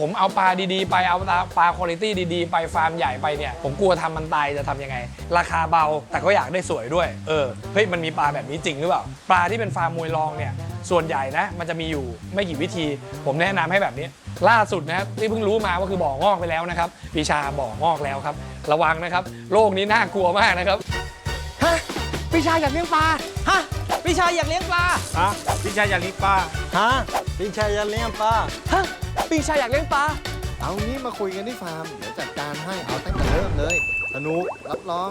ผมเอาปลาดีๆ ไปเอาปลาปลาคุณภาพดีๆ ไปฟาร์มใหญ่ไปเนี่ย ผมกลัวทำมันตายจะทำยังไง ราคาเบาแต่ก็อยากได้สวยด้วย เออเฮ้ยมันมีปลาแบบนี้จริงหรือเปล่า ปลาที่เป็นฟาร์มมวยรองเนี่ย ส่วนใหญ่นะ มันจะมีอยู่ไม่กี่วิธี ผมแนะนำให้แบบนี้ ล่าสุดนะครับที่เพิ่งรู้มาว่าคือบ่องอกไปแล้วนะครับปีชาบ่องอกแล้วครับ ระวังนะครับโรคนี้น่ากลัวมากนะครับฮะพี่ชายอยากเลี้ยงปลาฮะพี่ชายอยากเลี้ยงปลาฮะพี่ชายอยากเลี้ยงปลาฮะพี่ชายจะเลี้ยงปลาฮะ พี่ชายอยากเลี้ยงปลา เอางี้มาคุยกันที่ฟาร์ม เดี๋ยวจัดการให้ เอาตั้งแต่เริ่มเลย สนุก รับรอง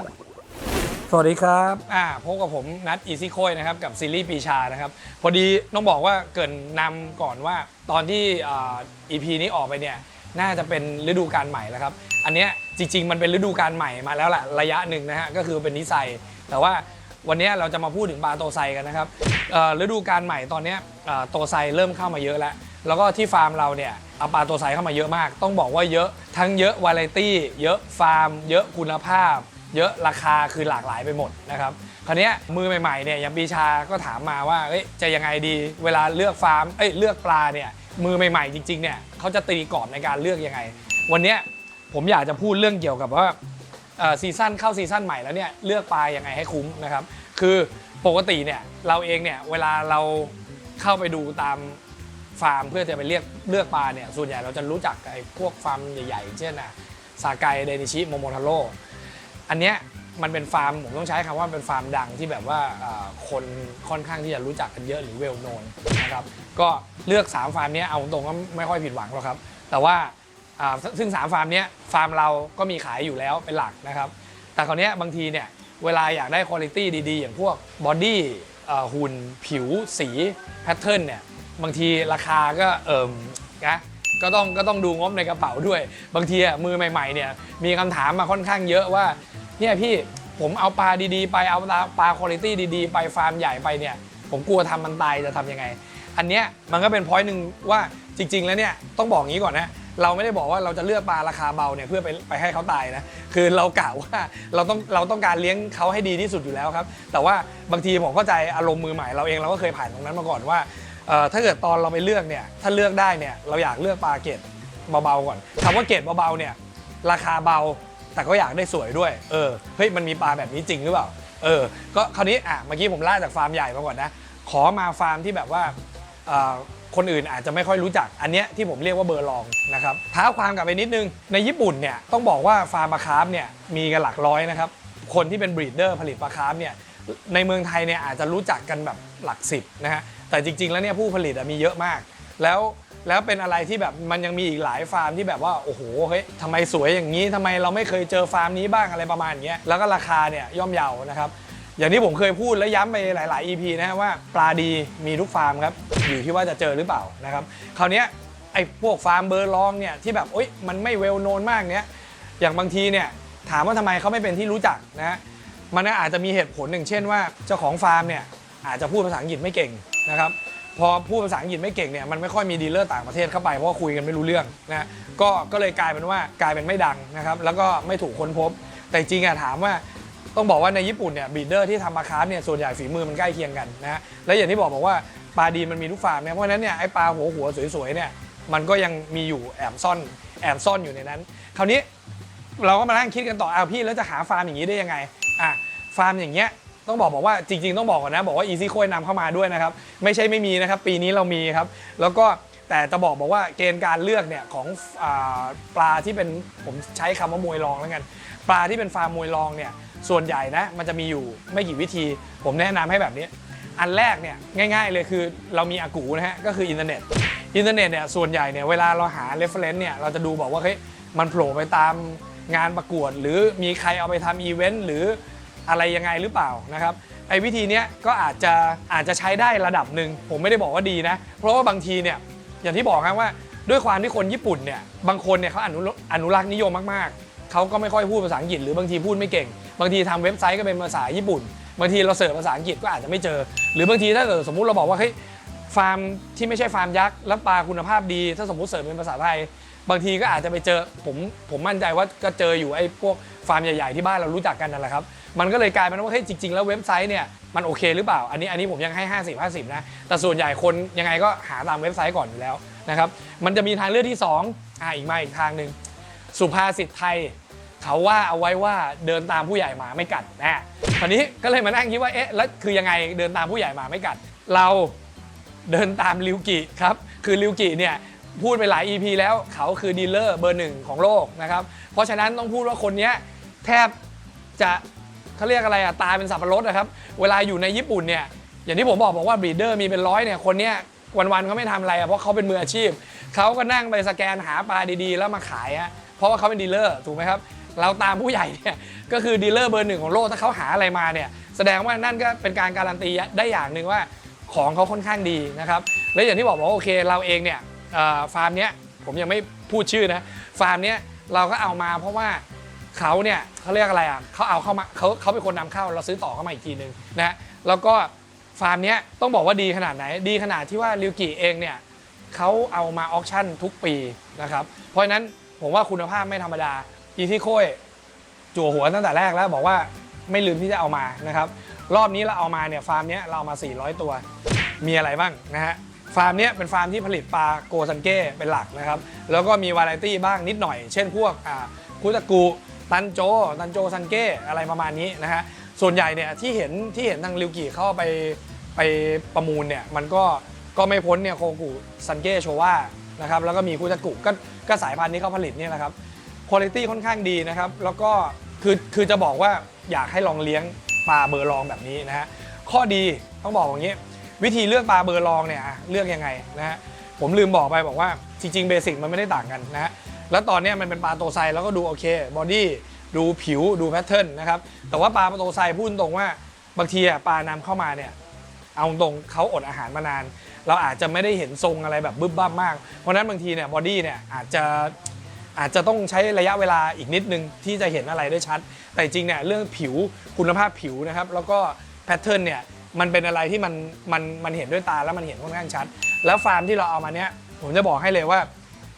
สวัสดีครับ อ่าพบกับผมนัทอีซี่โคยนะครับกับซีรีส์ปีชานะครับ พอดีต้องบอกว่าเกรินนำก่อนว่าตอนที่อ่า EP นี้ออกไปเนี่ยน่าจะเป็นฤดูกาลใหม่แล้วครับ อันเนี้ยจริง ๆ มันเป็นฤดูกาลใหม่มาแล้วแหละระยะหนึ่งนะฮะก็คือเป็นนิสัยแต่ว่าวันเนี้ยเราจะมาพูดถึงปลาโตไซกันนะครับเอ่อฤดูกาลใหม่ตอนเนี้ยเอ่อโตไซเริ่มเข้ามาเยอะแล้ว แล้วก็ที่ฟาร์มเราเนี่ยเอาปลาตัวไซเข้ามาเยอะมาก ต้องบอกว่าเยอะทั้งเยอะวาไรตี้เยอะฟาร์ม เยอะคุณภาพ เยอะราคาคือหลากหลายไปหมดนะครับคราวนี้มือใหม่ๆเนี่ยอย่างปีชาก็ถามมาว่าจะยังไงดีเวลาเลือกฟาร์มเอ้ยเลือกปลาเนี่ยมือใหม่ๆจริงๆเนี่ยเขาจะตีกรอบในการเลือกยังไง วันนี้ผมอยากจะพูดเรื่องเกี่ยวกับว่าซีซั่นเข้าซีซั่นใหม่แล้วเนี่ยเลือกปลายังไงให้คุ้มนะครับคือปกติเนี่ยเราเองเนี่ยเวลาเราเข้าไปดูตาม ฟาร์มเพื่อจะไปเรียกเลือกปลาเนี่ยส่วนใหญ่เราจะรู้จักไอ้พวกฟาร์มใหญ่ๆเช่นอะซาไกเดนิชิโมโมทาโร่อันเนี้ยมันเป็นฟาร์มผมต้องใช้คำว่าเป็นฟาร์มดังที่แบบว่าคนค่อนข้างที่จะรู้จักกันเยอะหรือเวลโนนนะครับก็เลือก 3 ฟาร์มเนี้ยเอาตรงก็ไม่ค่อยผิดหวังหรอกครับ แต่ว่าซึ่ง 3 ฟาร์มเนี้ยฟาร์มเราก็มีขายอยู่แล้วเป็นหลักนะครับ แต่คราวเนี้ยบางทีเนี่ยเวลาอยากได้คุณภาพดีๆ อย่างพวกบอดี้หุ่นผิวสีแพทเทิร์นเนี่ย บางทีราคาก็เอิมนะก็ต้องก็ต้องดูงบในกระเป๋าด้วย บางทีอะมือใหม่ ๆ เนี่ย มีคำถามมาค่อนข้างเยอะว่า เนี่ยพี่ผมเอาปลาดีๆ ไปเอาปลาคุณภาพดีๆ ไปฟาร์มใหญ่ไปเนี่ย ผมกลัวทำมันตายจะทำยังไง อันเนี้ยมันก็เป็นพอยต์หนึ่งว่าจริง ๆ แล้วเนี่ยต้องบอกงี้ก่อนนะเราไม่ได้บอกว่าเราจะเลือกปลาราคาเบาเนี่ยเพื่อไปไปให้เขาตายนะคือเรากะว่าเราต้องเราต้องการเลี้ยงเขาให้ดีที่สุดอยู่แล้วครับ แต่ว่าบางทีผมเข้าใจอารมณ์มือใหม่เราเองเราก็เคยผ่านตรงนั้นมาก่อนว่า ถ้าเกิดตอนเราไปเลือกเนี่ยถ้าเลือกได้เนี่ยเราอยากเลือกปลาเกรดเบาๆก่อนคำว่าเกรดเบาๆเนี่ยราคาเบาแต่ก็อยากได้สวยด้วยเออเฮ้ยมันมีปลาแบบนี้จริงหรือเปล่าเออก็คราวนี้อะเมื่อกี้ผมล่าจากฟาร์มใหญ่มาก่อนนะขอมาฟาร์มที่แบบว่าคนอื่นอาจจะไม่ค่อยรู้จักอันเนี้ยที่ผมเรียกว่าเบอร์ลองนะครับท้าความกลับไปนิดนึงในญี่ปุ่นเนี่ยต้องบอกว่าฟาร์มปลาคาร์ฟเนี่ยมีกันหลักร้อยนะครับคนที่เป็นบรีดเดอร์ผลิตปลาคาร์ฟเนี่ยในเมืองไทยเนี่ยอาจจะรู้จักกันแบบหลักสิบนะฮะ แต่จริง ๆ แล้วเนี่ยผู้ผลิตอะมีเยอะมาก แล้วแล้วเป็นอะไรที่แบบมันยังมีอีกหลายฟาร์มที่แบบว่าโอ้โหเฮ้ยทำไมสวยอย่างนี้ทำไมเราไม่เคยเจอฟาร์มนี้บ้างอะไรประมาณอย่างเงี้ยแล้วก็ราคาเนี่ยย่อมเยานะครับ อย่างที่ผมเคยพูดและย้ำไปหลาย ๆ EP นะฮะว่าปลาดีมีทุกฟาร์มครับ อยู่ที่ว่าจะเจอหรือเปล่านะครับคราวเนี้ยไอ้พวกฟาร์มเบอร์ลองเนี่ยที่แบบโอ๊ยมันไม่เวลโนนมากเนี้ยอย่างบางทีเนี่ยถามว่าทำไมเขาไม่เป็นที่รู้จักนะฮะมันอาจจะมีเหตุผลหนึ่งเช่นว่าเจ้าของฟาร์มเนี่ยอาจจะพูดภาษาอังกฤษไม่เก่ง นะครับพอพูดภาษาอังกฤษไม่เก่งเนี่ยมันไม่ค่อยมีดีลเลอร์ต่างประเทศเข้าไปเพราะว่าคุยกันไม่รู้เรื่องนะก็ก็เลยกลายเป็นว่ากลายเป็นไม่ดังนะครับแล้วก็ไม่ถูกค้นพบ แต่จริงอะถามว่าต้องบอกว่าในญี่ปุ่นเนี่ยบีดเดอร์ที่ทำปลาคาร์ฟเนี่ยส่วนใหญ่ฝีมือมันใกล้เคียงกันนะและอย่างที่บอกบอกว่าปลาดีมันมีทุกฟาร์มเนี่ยเพราะฉะนั้นเนี่ยไอ้ปลาหัวหัวสวยๆเนี่ยมันก็ยังมีอยู่แอบซ่อนแอบซ่อนอยู่ในนั้น คราวนี้เราก็มานั่งคิดกันต่ออ้าวพี่แล้วจะหาฟาร์มอย่างนี้ได้ยังไงอะฟาร์มอย่างเงี้ย ต้องบอกบอกว่าจริง ๆ ต้องบอกก่อนนะบอกว่า Easy โค้ยนำเข้ามาด้วยนะครับ ไม่ใช่ไม่มีนะครับ ปีนี้เรามีครับ แล้วก็แต่จะบอกบอกว่าเกณฑ์การเลือกเนี่ยของอปลาที่เป็นผมใช้คำว่ามวยรองแล้วกันปลาที่เป็นฟาร์มมวยรองเนี่ยส่วนใหญ่นะมันจะมีอยู่ไม่กี่วิธี ผมแนะนำให้แบบนี้ อันแรกเนี่ยง่าย ๆ เลยคือเรามีอากูนะฮะก็คืออินเทอร์เน็ตอินเทอร์เน็ตเนี่ยส่วนใหญ่เนี่ยเวลาเราหา reference เนี่ยเราจะดูบอกว่าเฮ้ยมันโผล่ไปตามงานประกวด หรือมีใครเอาไปทำอีเวนต์หรือ อะไรยังไงหรือเปล่านะครับไอ้วิธีเนี้ยก็อาจจะอาจจะใช้ได้ระดับหนึ่งผมไม่ได้บอกว่าดีนะ เพราะว่าบางทีเนี่ยอย่างที่บอกครับว่าด้วยความที่คนญี่ปุ่นเนี่ยบางคนเนี่ยเขาอนุอนุรักษ์นิยมมากๆเขาก็ไม่ค่อยพูดภาษาอังกฤษหรือบางทีพูดไม่เก่ง บางทีทำเว็บไซต์ก็เป็นภาษาญี่ปุ่น บางทีเราเสิร์ชภาษาอังกฤษก็อาจจะไม่เจอ หรือบางทีถ้าเกิดสมมุติเราบอกว่าเฮ้ยฟาร์มที่ไม่ใช่ฟาร์มยักษ์แล้วปลาคุณภาพดี ถ้าสมมติเสิร์ชเป็นภาษาไทย บางทีก็อาจจะไปเจอผมผมมั่นใจว่าก็เจออยู่ไอ้พวกฟาร์มใหญ่ๆที่บ้านเรารู้จักกันนั่นแหละครับ มันก็เลยกลายเป็นว่าเฮ้ยจริงๆ แล้วเว็บไซต์เนี่ยมันโอเคหรือเปล่า อันนี้อันนี้ผมยังให้ 50 50 นะ แต่ส่วนใหญ่คนยังไงก็หาตามเว็บไซต์ก่อนอยู่แล้วนะครับ มันจะมีทางเลือกที่ 2อ่าอีกมาอีกทางหนึ่งสุภาษิตไทย เขาว่าเอาไว้ว่าเดินตามผู้ใหญ่หมาไม่กัดนะคราวนี้ก็เลยมานั่งคิดว่าเอ๊ะแล้วคือยังไงเดินตามผู้ใหญ่หมาไม่กัด เราเดินตามริวกิครับคือริวกิเนี่ย พูดไปหลาย EP แล้วเขาคือดีลเลอร์เบอร์หนึ่งของโลกนะครับ เพราะฉะนั้นต้องพูดว่าคนนี้แทบจะเขาเรียกอะไรอะตายเป็นสับปะรดนะครับ เวลาอยู่ในญี่ปุ่นเนี่ย อย่างที่ผมบอกบอกว่าบรีดเดอร์มีเป็นร้อยเนี่ย คนเนี้ยวันๆเขาไม่ทำอะไรอะเพราะเขาเป็นมืออาชีพ เขาก็นั่งไปสแกนหาปลาดีๆ แล้วมาขายฮะเพราะว่าเขาเป็นดีลเลอร์ถูกไหมครับ เราตามผู้ใหญ่เนี่ยก็คือดีลเลอร์เบอร์หนึ่งของโลกถ้าเขาหาอะไรมาเนี่ยแสดงว่านั่นก็เป็นการการันตีได้อย่างหนึ่งว่าของเขาค่อนข้างดีนะครับ และอย่างที่บอกว่าโอเคเราเองเนี่ย ฟาร์มเนี้ยผมยังไม่พูดชื่อนะฟาร์มเนี้ยเราก็เอามาเพราะว่าเขาเนี่ยเขาเรียกอะไรอะเขาเอาเข้ามาเขาเขาเป็นคนนำเข้าเราซื้อต่อเข้ามาอีกทีหนึ่งนะฮะแล้วก็ฟาร์มเนี้ยต้องบอกว่าดีขนาดไหน ดีขนาดที่ว่าริวกิเองเนี่ยเขาเอามาออกชั่นทุกปีนะครับเพราะฉะนั้นผมว่าคุณภาพไม่ธรรมดาอีที่โค้ยจั่วหัวตั้งแต่แรกแล้วบอกว่าไม่ลืมที่จะเอามานะครับรอบนี้เราเอามาเนี่ยฟาร์มเนี้ยเราเอามา 400 ตัวมีอะไรบ้างนะฮะ ฟาร์มเนี้ยเป็นฟาร์มที่ผลิตปลาโกซันเก้เป็นหลักนะครับ แล้วก็มีวาไรตี้บ้างนิดหน่อย เช่นพวกอ่าคุตะกูตันโจ ตันโจซันเก้อะไรประมาณนี้นะฮะ ส่วนใหญ่เนี่ยที่เห็นที่เห็นทางริวกิเข้าไปไปประมูลเนี่ยมันก็ก็ไม่พ้นเนี่ยโคกุซันเก้โชว่านะครับแล้วก็มีคุตะกุก็ก็สายพันธุ์ที่เขาผลิตเนี่ยนะครับคุณภาพค่อนข้างดีนะครับ แล้วก็คือคือจะบอกว่าอยากให้ลองเลี้ยงปลาเบอร์ลองแบบนี้นะฮะข้อดีต้องบอกอย่างนี้ วิธีเลือกปลาเบอร์ลองเนี่ยอะเลือกยังไงนะฮะผมลืมบอกไปบอกว่าจริงๆเบสิกมันไม่ได้ต่างกันนะฮะแล้วตอนเนี้ยมันเป็นปลาโตไซแล้วก็ดูโอเคบอดี้ดูผิวดูแพทเทิร์นนะครับแต่ว่าปลาโตไซพูดตรงว่าบางทีอะปลานำเข้ามาเนี่ยเอาตรงเขาอดอาหารมานาน เราอาจจะไม่ได้เห็นทรงอะไรแบบบึ้บบ้ามมาก เพราะฉะนั้นบางทีเนี่ยบอดี้เนี่ยอาจจะอาจจะต้องใช้ระยะเวลาอีกนิดนึงที่จะเห็นอะไรได้ชัด แต่จริงเนี่ยเรื่องผิวคุณภาพผิวนะครับ แล้วก็แพทเทิร์นเนี่ย มันเป็นอะไรที่มันมันมันเห็นด้วยตาแล้วมันเห็นค่อนข้างชัด แล้วฟาร์มที่เราเอามาเนี้ยผมจะบอกให้เลยว่า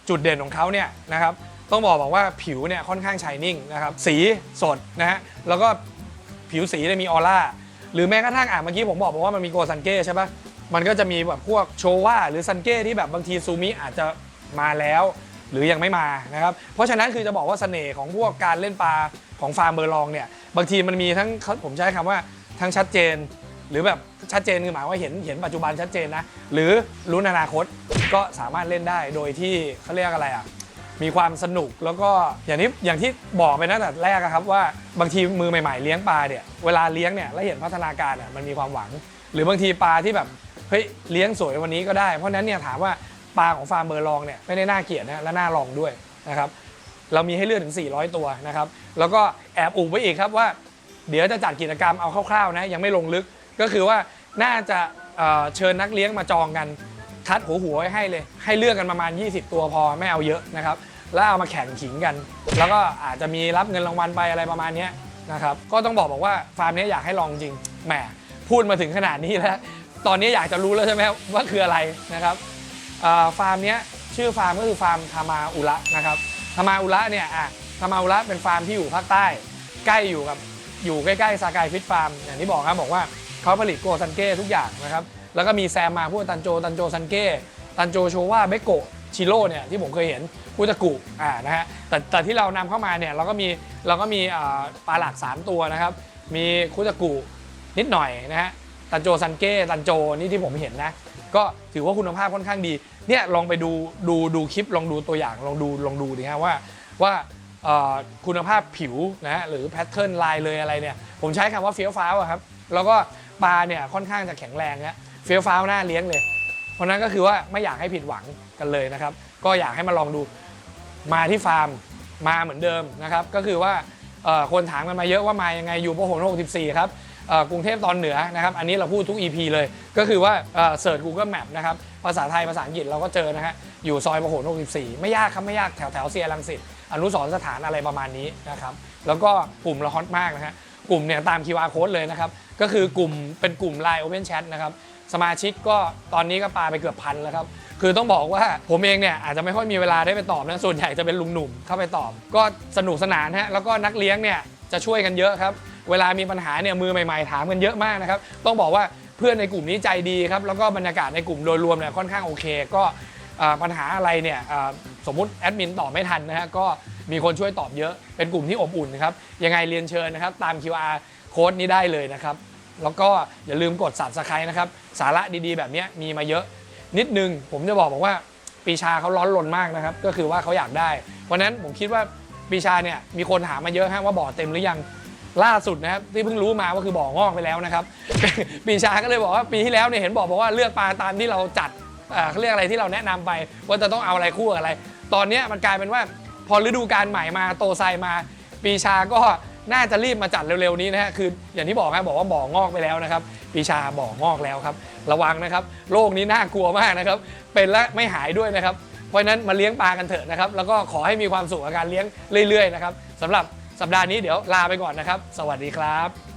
จุดเด่นของเขาเนี่ยนะครับต้องบอกบอกว่าผิวเนี่ยค่อนข้างชายนิ่งนะครับสีสดนะฮะแล้วก็ผิวสีเนี่ยมีออร่าหรือแม้กระทั่งอะเมื่อกี้ผมบอกบอกว่ามันมีโกซันเก้ใช่ปะมันก็จะมีแบบพวกโชว่าหรือซันเก้ที่แบบบางทีซูมิอาจจะมาแล้ว หรือยังไม่มานะครับเพราะฉะนั้นคือจะบอกว่าเสน่ห์ของพวกการเล่นปลาของฟาร์มเบอร์ลองเนี่ยบางทีมันมีทั้งผมใช้คำว่าทั้งชัดเจน หรือแบบชัดเจนคือหมายว่าเห็นเห็นปัจจุบันชัดเจนนะ หรือรู้อนาคตก็สามารถเล่นได้โดยที่เขาเรียกอะไรอะมีความสนุกแล้วก็อย่างที่อย่างที่บอกไปตั้งแต่แรกอะครับว่าบางทีมือใหม่ๆเลี้ยงปลาเนี่ยเวลาเลี้ยงเนี่ยแล้วเห็นพัฒนาการอะมันมีความหวัง หรือบางทีปลาที่แบบเฮ้ยเลี้ยงสวยวันนี้ก็ได้ เพราะฉะนั้นเนี่ยถามว่าปลาของฟาร์มเบอร์ลองเนี่ยไม่ได้น่าเกลียดนะและน่าลองด้วยนะครับเรามีให้เลือกถึง 400 ตัวนะครับแล้วก็แอบอุบไว้อีกครับว่า เดี๋ยวจะจัดกิจกรรมเอาคร่าวๆนะยังไม่ลงลึก ก็คือว่าน่าจะเอ่อเชิญนักเลี้ยงมาจองกันคัดหัวหัวๆไว้ให้เลย ให้เลือกกันประมาณ 20 ตัวพอไม่เอาเยอะนะครับ แล้วเอามาแข่งขิงกัน แล้วก็อาจจะมีรับเงินรางวัลไปอะไรประมาณเนี้ยนะครับก็ต้องบอกบอกว่าฟาร์มนี้อยากให้ลองจริงแหมพูดมาถึงขนาดนี้แล้ว ตอนนี้อยากจะรู้แล้วใช่ไหมว่าคืออะไรนะครับ เอ่อฟาร์มเนี้ยชื่อฟาร์มก็คือฟาร์มทามาอุระนะครับทามาอุระเนี่ยอะทามาอุระเป็นฟาร์มที่อยู่ภาคใต้ ใกล้อยู่กับอยู่ใกล้ๆ ซากายฟิตฟาร์มอย่างที่บอกครับบอกว่า เขาผลิตโกซันเก้ทุกอย่างนะครับแล้วก็มีแซมมาพวกตันโจตันโจซันเก้ตันโจโชว่าเบโกะชิโร่เนี่ยที่ผมเคยเห็นคุตะกุอ่านะฮะแต่แต่ที่เรานำเข้ามาเนี่ยเราก็มีเราก็มีปลาหลากสามตัวนะครับ มีคุตะกุนิดหน่อยนะฮะตันโจซันเก้ตันโจนี่ที่ผมเห็นนะ ก็ถือว่าคุณภาพค่อนข้างดีเนี่ยลองไปดูดูดูคลิปลองดูตัวอย่างลองดูลองดูดิฮะว่าว่าคุณภาพผิวนะฮะหรือแพทเทิร์นลายเลยอะไรเนี่ยผมใช้คำว่าเฟี้ยวฟ้าวครับแล้วก็ ปลาเนี่ยค่อนข้างจะแข็งแรงนะเฟี้ยวฟ้าวหน่าเลี้ยงเลย เพราะนั้นก็คือว่าไม่อยากให้ผิดหวังกันเลยนะครับ ก็อยากให้มาลองดูมาที่ฟาร์มมาเหมือนเดิมนะครับก็คือว่าคนถามกันมาเยอะว่ามายังไงอยู่พหล64 ครับเอ่อกรุงเทพตอนเหนือนะครับอันนี้เราพูดทุก EP เลย ก็คือว่าเสิร์ช Google Map นะครับภาษาไทยภาษาอังกฤษเราก็เจอนะฮะอยู่ซอยพหล64 ไม่ยากครับไม่ยากแถวแถวเซียรังสิตอนุสรสถานอะไรประมาณนี้นะครับแล้วก็กลุ่มเราฮอตมากนะฮะ กลุ่มเนี่ยตาม QR code เลยนะครับ ก็คือกลุ่มเป็นกลุ่ม Line Open Chat นะครับ สมาชิกก็ตอนนี้ก็ปาไปเกือบพันแล้วครับ คือต้องบอกว่าผมเองเนี่ยอาจจะไม่ค่อยมีเวลาได้ไปตอบนะ ส่วนใหญ่จะเป็นลุงหนุ่มเข้าไปตอบ ก็สนุกสนานฮะ แล้วก็นักเลี้ยงเนี่ยจะช่วยกันเยอะครับ เวลามีปัญหาเนี่ยมือใหม่ๆถามกันเยอะมากนะครับ ต้องบอกว่าเพื่อนในกลุ่มนี้ใจดีครับ แล้วก็บรรยากาศในกลุ่มโดยรวมเนี่ยค่อนข้างโอเค ก็ ปัญหาอะไรเนี่ยสมมุติแอดมินตอบไม่ทันนะฮะก็มีคนช่วยตอบเยอะเป็นกลุ่มที่อบอุ่นนะครับยังไงเรียนเชิญนะครับตาม QR โค้ดนี้ได้เลยนะครับแล้วก็อย่าลืมกด subscribe นะครับสาระดีๆ แบบนี้มีมาเยอะ นิดนึงผมจะบอกบอกว่าปีชาเขาร้อนรนมากนะครับก็คือว่าเขาอยากได้ เพราะฉะนั้นผมคิดว่าปีชาเนี่ยมีคนถามมาเยอะฮะว่าบ่อเต็มหรือยังล่าสุดนะครับที่เพิ่งรู้มาว่าคือบ่องอกไปแล้วนะครับปีชาก็เลยบอกว่าปีที่แล้วเนี่ยเห็นบอกบอกว่าเลือกปลาตามที่เราจัด เขาเรียกอะไรที่เราแนะนำไป ว่าจะต้องเอาอะไรคู่กับอะไร ตอนนี้มันกลายเป็นว่าพอฤดูกาลใหม่มาโตไซมาปีชาก็น่าจะรีบมาจัดเร็วๆนี้นะฮะคืออย่างที่บอกครับบอกว่าบ่องอกไปแล้วนะครับปีชาบ่องอกแล้วครับ ระวังนะครับโรคนี้น่ากลัวมากนะครับ เป็นและไม่หายด้วยนะครับเพราะฉะนั้นมาเลี้ยงปลากันเถอะนะครับ แล้วก็ขอให้มีความสุขกับการเลี้ยงเรื่อยๆนะครับสำหรับสัปดาห์นี้เดี๋ยวลาไปก่อนนะครับ สวัสดีครับ